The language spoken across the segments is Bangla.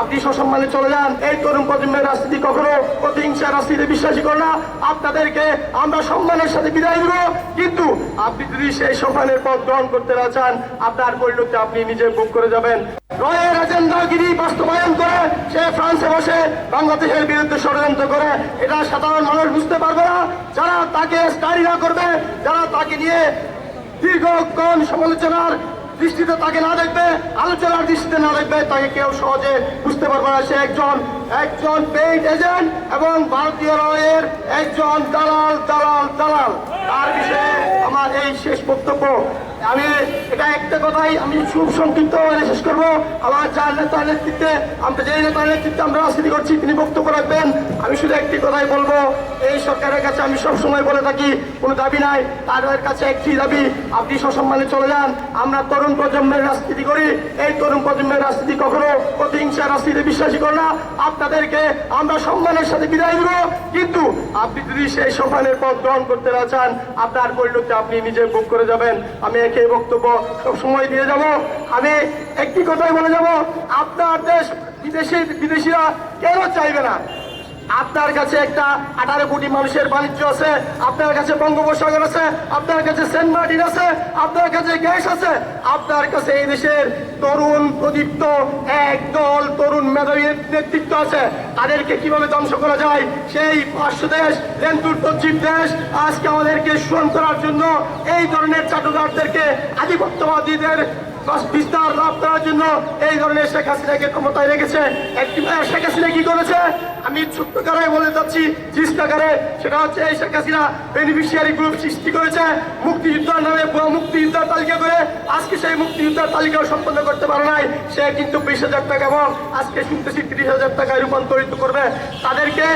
আপনি সসম্মানে চলে যান। এই তরুণ প্রজন্মের রাজনীতি কখনো প্রতিহিংসা রাজনীতি বিশ্বাসী করে না। আপনাদেরকে আমরা সম্মানের সাথে বিদায় দিব। কিন্তু আপনি যদি সেই সম্মানের পথ গ্রহণ করতে না চান, আপনার পরিণতি আপনি নিজে বুক করে যাবেন। রয়ের এজেন্ডাগিরি বাস্তবায়ন করে, সে ফ্রান্সে বসে বাংলাদেশের বিরুদ্ধে ষড়যন্ত্র করে, এটা সাধারণ মানুষ বুঝতে পারবে না। যারা তাকে স্টাডি না করবে, যারা তাকে নিয়ে দীর্ঘক্ষণ সমালোচনার দৃষ্টিতে তাকে না দেখবে, আলোচনার দৃষ্টিতে না দেখবে, তাকে কেউ সহজে বুঝতে পারবে না। সে একজন একজন পেইড এজেন্ট এবং ভারতীয় রয়ের একজন দালাল দালাল দালাল। তার বিষয়ে আমার এই শেষ বক্তব্য। আমি এটা একটা কথাই আমি খুব সংক্ষিপ্ত ভাবে শেষ করব। আমার যার নেতার নেতৃত্বে, আমরা যে নেতার নেতৃত্বে আমরা রাজনীতি করছি, তিনি বক্তব্য রাখবেন। আমি শুধু একটি কথাই বলব, এই সরকারের কাছে আমি সবসময় বলে থাকি, কোনো দাবি নাই, তাদের কাছে একটি দাবি, আপনি সসম্মানে চলে যান, আমরা তরুণ প্রজন্মের রাজনীতি করি। এই তরুণ প্রজন্মের রাজনীতি কখনো প্রতিহিংসা রাজনীতিতে বিশ্বাসী করে না। আপনাদেরকে আমরা সম্মানের সাথে বিদায় দিব। কিন্তু আপনি যদি সেই সম্মানের পথ গ্রহণ করতে না চান, আপনার পরিণতি আপনি নিজে বুক করে যাবেন। আমি একই বক্তব্য সব সময় দিয়ে যাব। আমি একটি কথাই বলে যাব, আপনার দেশ বিদেশি বিদেশিরা কেন চাইবে না? আপনার কাছে একটা আঠারো কোটি মানুষের বাণিজ্য আছে, আপনার কাছে বঙ্গোপসাগর আছে, আপনার কাছে সেন্ট মার্টিন আছে, আপনার কাছে গ্যাস আছে, আপনার কাছে এই দেশের তরুণ প্রদীপ্ত এক দল তরুণ নেতৃত্ব আছে, তাদেরকে কীভাবে ধ্বংস করা যায়? সেই পার্শ্ব দেশ পশ্চিম দেশ, আজকে আমাদেরকে স্মরণ করার জন্য এই ধরনের চাটুকারদেরকে আধিপত্যবাদীদের বিস্তার লাভ করার জন্য এই ধরনের শেখ হাসিনাকে ক্ষমতায় রেখেছে। একটি শেখ হাসিনা কি করেছে? আমি ছোট্ট কারে বলে যাচ্ছি জিস্টাকারে সেটা হচ্ছে এই শেখ হাসিনা বেনিফিশিয়ারি গ্রুপ সৃষ্টি করেছে, মুক্তিযোদ্ধার নামে মুক্তিযোদ্ধার তালিকা করে। আজকে সেই মুক্তিযোদ্ধার তালিকাও সম্পন্ন করতে পারে নাই। সে কিন্তু বিশ হাজার টাকা এবং আজকে শুনতেছি তিরিশ হাজার টাকায় রূপান্তরিত করবে। তাদেরকে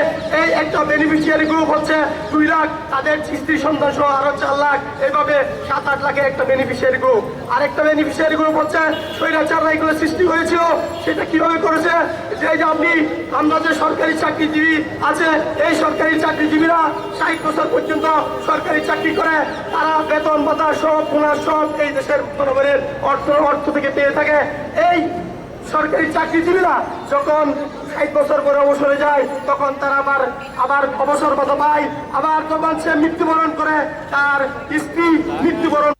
এই একটা বেনিফিশিয়ারি গ্রুপ হচ্ছে দুই লাখ, তাদের স্ত্রী সন্তান সহ আরও চার লাখ এইভাবে সাত আট লাখের একটা বেনিফিশিয়ারি গ্রুপ আরেকটা বেনিফিশিয়ারি গ্রুপ হচ্ছে স্বৈরাচার এগুলো সৃষ্টি হয়েছিল, সেটা কীভাবে করেছে? যে আপনি আমরা যে সরকারি চাকরিজীবী আছে, এই সরকারি চাকরিজীবীরা ষাট বছর পর্যন্ত সরকারি চাকরি করে, তারা বেতন ভাতা সব পুনর সব এই দেশের জনগণের অর্থ অর্থ থেকে পেয়ে থাকে। এই সরকারি চাকরিজীবীরা যখন ষাট বছর পরে অবসরে যায়, তখন তারা আবার আবার অবসর ভাতা পায়, আবার যখন সে মৃত্যুবরণ করে, তার স্ত্রী মৃত্যুবরণ